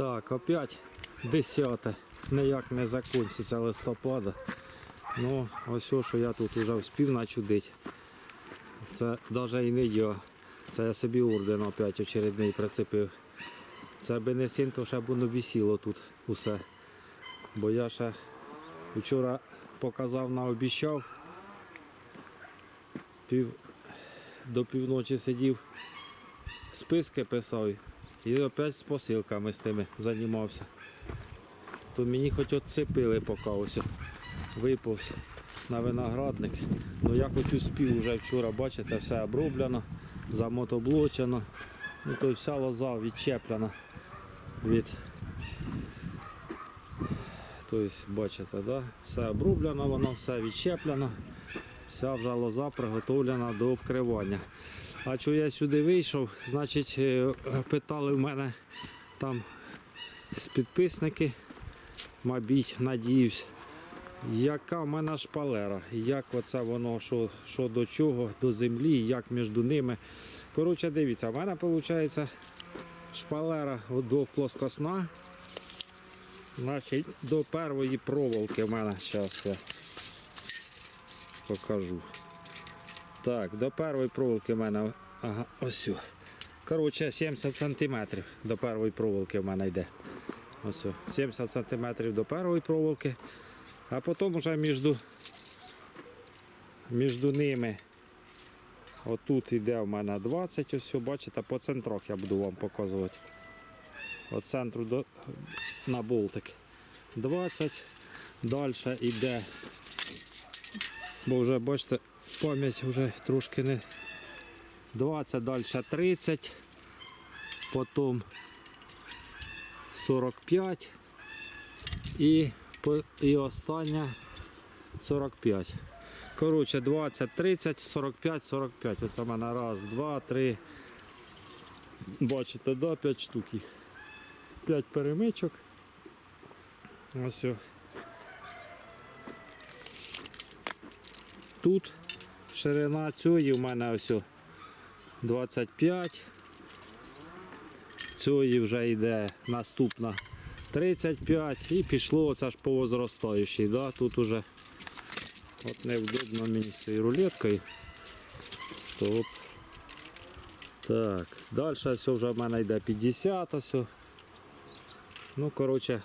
Так, опять 10. Ніяк не закінчиться листопада. Ну, ось що я тут вже вспів начудити. Це навіть і не я. Це я собі орден опять очередний прицепив. Це би не син, то ще б воно висіло тут усе. Бо я ще вчора показав наобіщав. Пів, до півночі сидів, списки писав і опять з посилками з тими займався. То мені хоч отцепили поки ось виповз на виноградник. Ну я хоч успів вже вчора, бачите, все оброблено, замотоблочено. Ну то вся лоза відчеплена від. Тобто, бачите, да? все оброблено, воно все відчеплено. Вся вже лоза приготовлена до вкривання. А що я сюди вийшов, значить, е, питали в мене там з підписники, мабуть, надіюсь, яка в мене шпалера, як оце воно, що, що до чого, до землі, як між ними. Коротше, дивіться, в мене виходить шпалера двоплоскосна. Значить, до першої проволоки в мене зараз я покажу. Так, до першої проволоки в мене ага, ось. Коротше, 70 см до першої проволоки в мене йде. Ось. 70 см до першої проволоки. А потім вже між, між ними отут йде в мене 20, ось, бачите, по центрах я буду вам показувати. От центру до, на болтик 20. Далі йде, бо вже бачите, пам'ять вже трошки не 20, далі 30, потім 45 і, і остання 45. Коротше, 20, 30, 45, 45. Оце в мене раз, два, три. Бачите, да, 5 штук їх. 5 перемичок. Ось. Тут ширина цієї у мене ось 25. Цієї вже йде наступна 35 і пішло оце ж по возростаючій. Да? Тут уже от невдобно мені з цією рулеткою. Стоп. Так, далі все вже в мене йде 50 ось. Ну, коротше,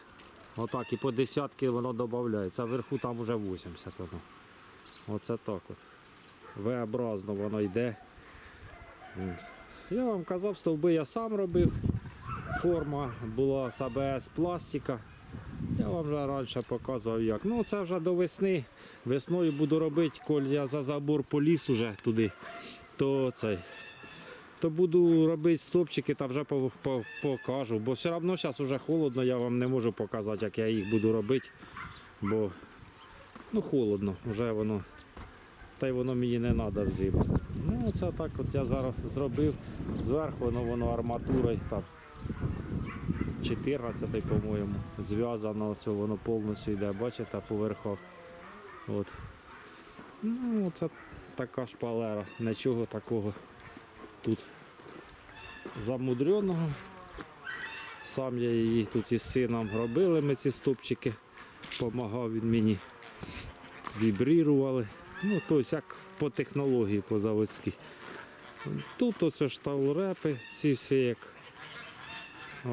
отак і по десятки воно додається, а вверху там вже 80 воно. Оце так от. В-образно воно йде. Я вам казав, стовби я сам робив. Форма була з АБС пластика. Я вам вже раніше показував як. Ну це вже до весни. Весною буду робити, коли я за забор поліз уже туди, то цей. То буду робити стопчики та вже по- по- покажу. Бо все одно зараз вже холодно, я вам не можу показати, як я їх буду робити. Бо ну, холодно, вже воно. Та й воно мені не треба взимку. Ну це так от я зараз зробив. Зверху воно, воно арматурою там 14 по-моєму. Зв'язано, воно повністю йде, бачите, по верхах. От. Ну, це така шпалера, нічого такого тут замудреного. Сам я її тут із сином робили, ми ці стопчики, допомагав він мені. Вібрірували. Ну, тобто як по технології по заводській. Тут оце ж таурепи, ці всі як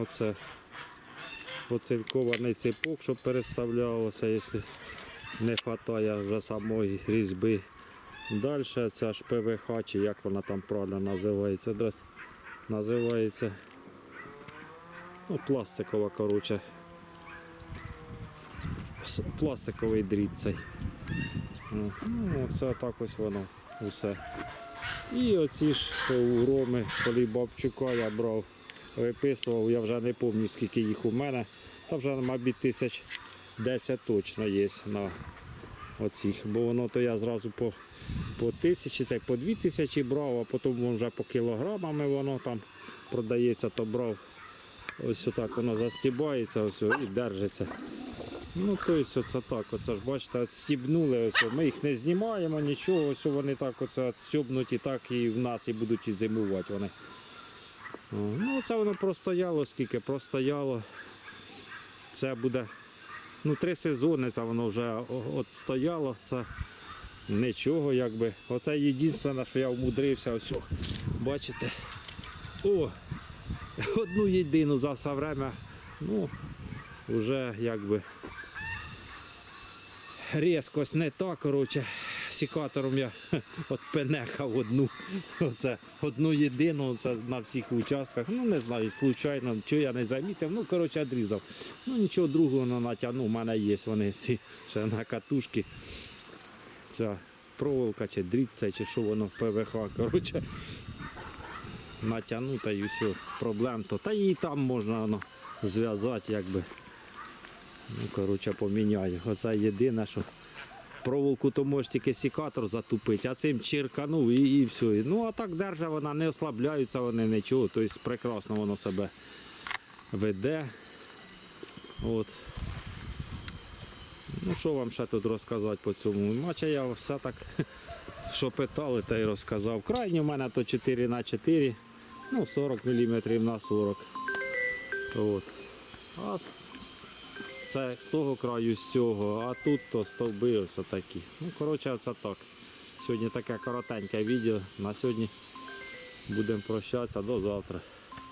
оце оцинкований ципок, щоб переставлялося, якщо не вистачає вже самої різьби. Далі ця ж ПВХ, чи як вона там правильно називається. Називається ну, пластикова, коротше. Пластиковий дріт цей. Ну, це так ось воно усе. І оці ж що у коли Бабчука я брав, виписував, я вже не пам'ятаю, скільки їх у мене. Та вже, мабуть, тисяч 10 точно є на оцих. Бо воно то я зразу по, по тисячі, це по дві тисячі брав, а потім вже по кілограмами воно там продається, то брав. Ось отак воно застібається ось, і держиться. Ну, тобто оце так, оце ж бачите, відстібнули, ось, ми їх не знімаємо, нічого, ось вони так оце відстібнуті, так і в нас і будуть і зимувати вони. Ну, це воно простояло, скільки простояло. це буде ну, три сезони, це воно вже о- от стояло. Це нічого, якби. Оце єдине, що я вмудрився. Ось, бачите. О! Одну єдину за все время. Ну, вже якби різкость не та, коротше. Сікатором я от пенехав одну, оце, одну єдину це на всіх участках. Ну не знаю, случайно, чи я не замітив. Ну, коротше, відрізав. Ну нічого другого не натягнув. У мене є вони ці ще на катушки. Ця проволока чи дріт чи що воно ПВХ. Коротше, натягнута і все, проблем то. Та її там можна воно зв'язати, якби. Ну, коротше, поміняю. Оце єдине, що проволоку то може тільки сікатор затупити, а цим чирканув і, і все. Ну а так держа вона, не ослабляються вони нічого, тобто прекрасно воно себе веде. От. Ну що вам ще тут розказати по цьому? Наче я все так, що питали, та й розказав. Крайні в мене то 4 на 4 ну 40 мм на 40. От. А це з того краю, з цього, а тут то стовби ось такі. Ну, коротше, це так. Сьогодні таке коротеньке відео. На сьогодні будемо прощатися до завтра.